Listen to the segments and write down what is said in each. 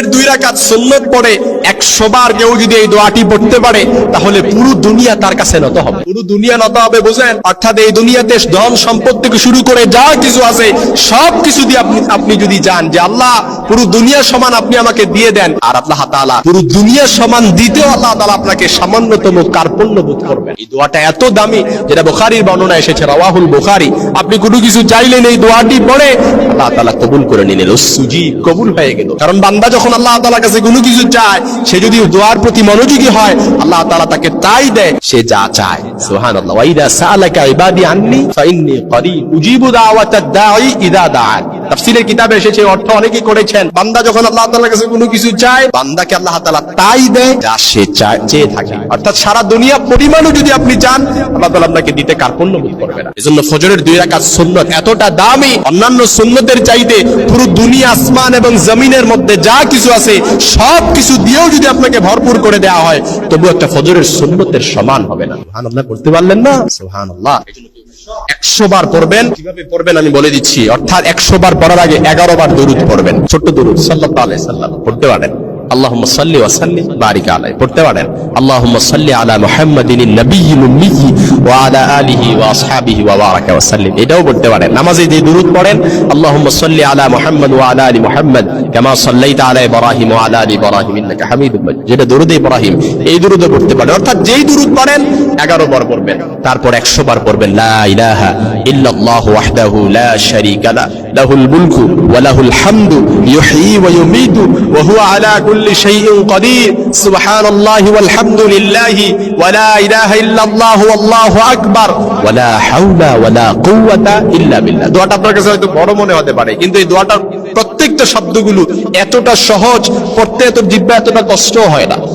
ফজরের দুই রাকাত সুন্নত পড়ে, একশো বার কেউ যদি এই দোয়াটি পড়তে পারে, তাহলে পুরো দুনিয়া তার কাছে নত হবে। পুরো দুনিয়া নত হবে বুঝেন অর্থাৎ এই দুনিয়াতে ধন সম্পদ থেকে শুরু করে যা কিছু আছে, সব কিছু দিয়ে আপনি আপনি যদি যান যে আল্লাহ, পুরো দুনিয়ার সমান আপনি আমাকে দিয়ে দেন, আর আল্লাহ তাআলা পুরো দুনিয়ার সমান দিতেও আল্লাহ তাআলা আপনাকে সামান্যতম কার্পণ্য বোধ করবেন। এই দোয়াটা এত দামি, যেটা বুখারীর বর্ণনা এসেছে, রাওয়াহুল বুখারী। আপনি কোনো কিছু চাইলেন এই দোয়াটি পড়ে, আল্লাহ তাআলা কবুল করে নিলেন। সুজি কবুল হয়ে গেল। কারণ বান্দা যখন আল্লাহ তালার কাছে কোনো কিছু চায়, সে যদি দোয়ার প্রতি মনোযোগী হয়, আল্লাহ তালা তাকে তাই দেয়, সে যা চায়। সোহান আল্লাহ ইদা সাআলাকা ইবাদি আননি, ফাইন্নী করি উজিবু দাওয়াতাদ দাঈ ইদা দাআন। তাফসীরের কিতাবে এসেছে, অর্থ অনেকেই করেছেন। বান্দা যখন আল্লাহ তাআলার কাছে কোনো কিছু চায়, বান্দাকে আল্লাহ তাআলা তাই দেয় যা সে চায়, চেয়ে থাকে। অর্থাৎ সারা দুনিয়া পরিমাণও যদি আপনি চান, আল্লাহ তাআলা আপনাকে দিতে কার্পণ্য বোধ করবে না। এজন্য ফজরের দুই রাকাত সুন্নত এতটা দামি, অন্যান্য সুন্নতের চাইতে পুরো দুনিয়া আসমান এবং জমিনের মধ্যে যা কিছু আছে, সব কিছু দিয়েও যদি আপনাকে ভরপুর করে দেওয়া হয়, তবু একটা ফজরের সুন্নতের সমান হবে না। সুবহানাল্লাহ, করতে পারলেন না? সুবহানাল্লাহ। একশো বার পড়বেন কীভাবে পড়বেন আমি বলে দিচ্ছি। অর্থাৎ একশো বার পড়ার আগে এগারো বার দরুদ পড়বেন। ছোট্ট দরুদ সাল্লাহ আলাই সাল্লাম, পড়তে পারেন। অর্থাৎ যেই পড়েন 11 বার তারপর 100 বার পড়বেন লা শাইইন কাদির সুবহানাল্লাহি ওয়াল হামদুলিল্লাহি ওয়া লা ইলাহা ইল্লাল্লাহু আল্লাহু আকবার ওয়া লা হাওলা ওয়া লা কুওয়াতা ইল্লা বিল্লাহ দোয়াটা আপনার কাছে হয়তো বড় মনে হতে পারে, কিন্তু এই দোয়াটার প্রত্যেকটা শব্দগুলো এতটা সহজ, পড়তে এত জিব্বা এতটা কষ্ট হয় না।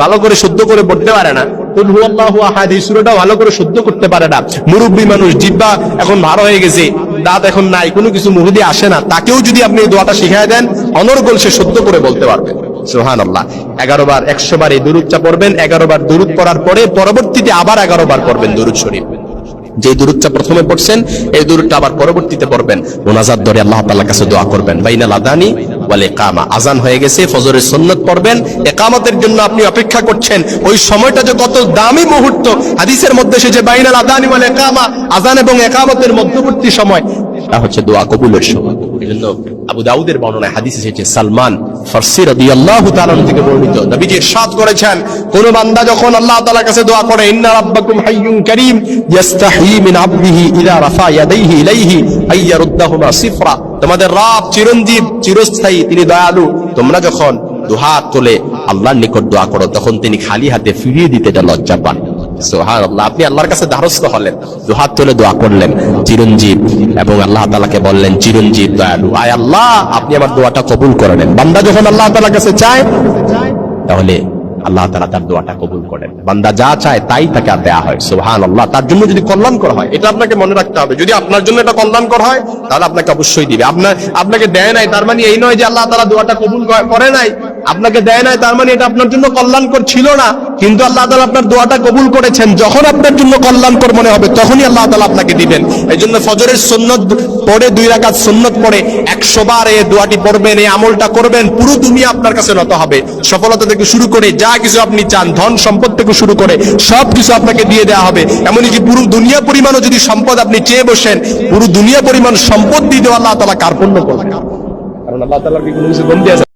ভালো করে শুদ্ধ করে পড়তে পারে না। ভালো করে শুদ্ধ করতে পারে না। মুরব্বী মানুষ, জিব্বা এখন হয়ে গেছে, দাঁত এখন নাই, কোনো কিছু মুহুদি আসে না। তাকেও যদি আপনি এই দোয়াটা শিখায় দেন, অনর্গল সে শুদ্ধ করে বলতে পারবে। সুহান আল্লাহ এগারো বার, একশো বার এই পড়বেন, এগারো বার পড়ার পরে পরবর্তীতে আবার এগারো বার পড়বেন দুরুদ শরীফ। যে দুরুদটা প্রথমে পড়ছেন, এই দুরুদটা আবার পরবর্তীতে পড়বেন। মোনাজাত ধরে আল্লাহ তাআলার কাছে দোয়া করবেন। বাইনাল আদানি আজান হয়ে গেছে, ফজরের সন্ন্যত পড়বেন। একামতের জন্য আপনি অপেক্ষা করছেন। ওই সময়টা যে কত দামি মুহূর্ত। হাদিসের মধ্যে এসেছে, বাইনাল আদানি বলে আজান এবং একামতের মধ্যবর্তী সময়। হচ্ছে দোয়া কবুলের সময়। আবু দাউদের বর্ণনায় হাদিস এসেছে, সালমান চিরস্থায়ী, তিনি দয়ালু। তোমরা যখন দুহাত তোলে আল্লাহর নিকট দোয়া করো, তখন তিনি খালি হাতে ফিরিয়ে দিতে এটা লজ্জা পান। আপনি আল্লাহর কাছে দ্বারস্থ হলেন। দুহাত তুলে দোয়া করলেন, চিরঞ্জীব, এবং আল্লাহ তাআলাকে বললেন, চিরঞ্জীব দয়ালু। আয় আল্লাহ, আপনি আমার দোয়াটা কবুল করে বান্দা যখন আল্লাহ তাআলার কাছে চায়, তাহলে আল্লাহ তাআলা তার দোয়াটা কবুল করেন। বান্দা যা চায়, তাই তাকে দেয়া হয়, সুবহানাল্লাহ। তার জন্য যদি কল্যাণকর হয়, এটা আপনাকে মনে রাখতে হবে। যদি আপনার জন্য এটা কল্যাণকর হয়, তাহলে আপনাকে অবশ্যই দিবে। আপনার, আপনাকে দেয় নাই, তার মানে এই নয় যে আল্লাহ তাআলা দোয়াটা কবুল করে নাই। আপনাকে দেয় নাই, তার মানে এটা আপনার জন্য কল্যাণকর ছিল না। কিন্তু আল্লাহ তাআলা আপনার দোয়াটা কবুল করেছেন। যখন আপনার জন্য কল্যাণকর মনে হবে, তখনই আল্লাহ তাআলা আপনাকে দিবেন। এই জন্য ফজরের সুন্নত পড়ে, দুই রাকাত সুন্নত পড়ে, একশো বার এই দোয়াটি পড়বেন, এই আমলটা করবেন, পুরো দুনিয়া আপনার কাছে নত হবে। সফলতা থেকে শুরু করে যা কিছু আপনি চান, ধন সম্পদ থেকে শুরু করে সব কিছু আপনাকে দিয়ে দেওয়া হবে। এমনকি পুরো দুনিয়া পরিমাণও যদি সম্পদ আপনি চেয়ে বসেন, পুরো দুনিয়া পরিমাণ সম্পদ দিয়ে দেওয়া আল্লাহ তাআলা কার্পণ্য করবেন। কারণ আল্লাহ তাআলার কি কোনো কিছু বন্দি আছে?